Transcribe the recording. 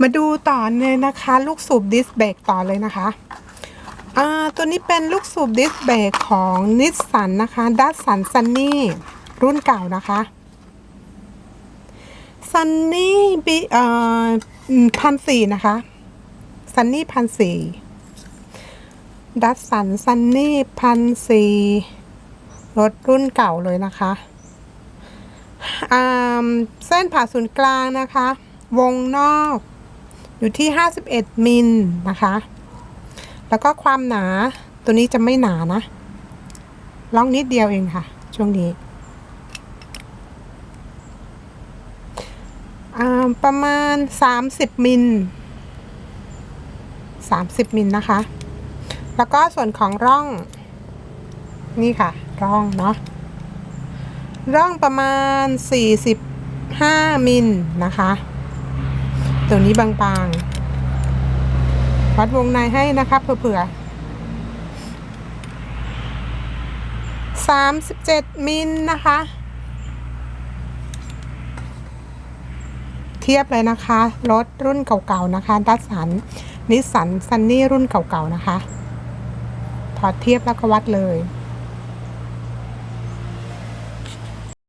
มาดูต่อเลยนะคะ ลูกสูบดิสเบรกต่อเลยนะคะตัวนี้เป็นลูกสูบดิสเบรกของนิสสันนะคะดัสสันซันนี่รุ่นเก่านะคะซันนี่บีเอ่อพันสี่นะคะซันนี่พันสี่ดัสสันซันนี่พันสี่รถรุ่นเก่าเลยนะคะเส้นผ่าศูนย์กลางนะคะ วงนอก อยู่ที่ 51 มิลนะคะ แล้วก็ความหนาตัวนี้จะไม่หนานะล่องนิดเดียวเองค่ะ ช่วงนี้ประมาณ 30 มิล 30 มิลนะคะ แล้วก็ส่วนของร่อง นี่ค่ะ ร่องเนาะ ร่องประมาณ 45 มิลนะคะ ตัวนี้บางๆ วัดวงในให้นะคะเผื่อๆสามสิบเจ็ดมิลนะคะ เทียบเลยนะคะ รถรุ่นเก่าๆนะคะ ดัสสัน นิสสันซันนี่รุ่นเก่าๆนะคะ ถอดเทียบแล้วก็วัดเลย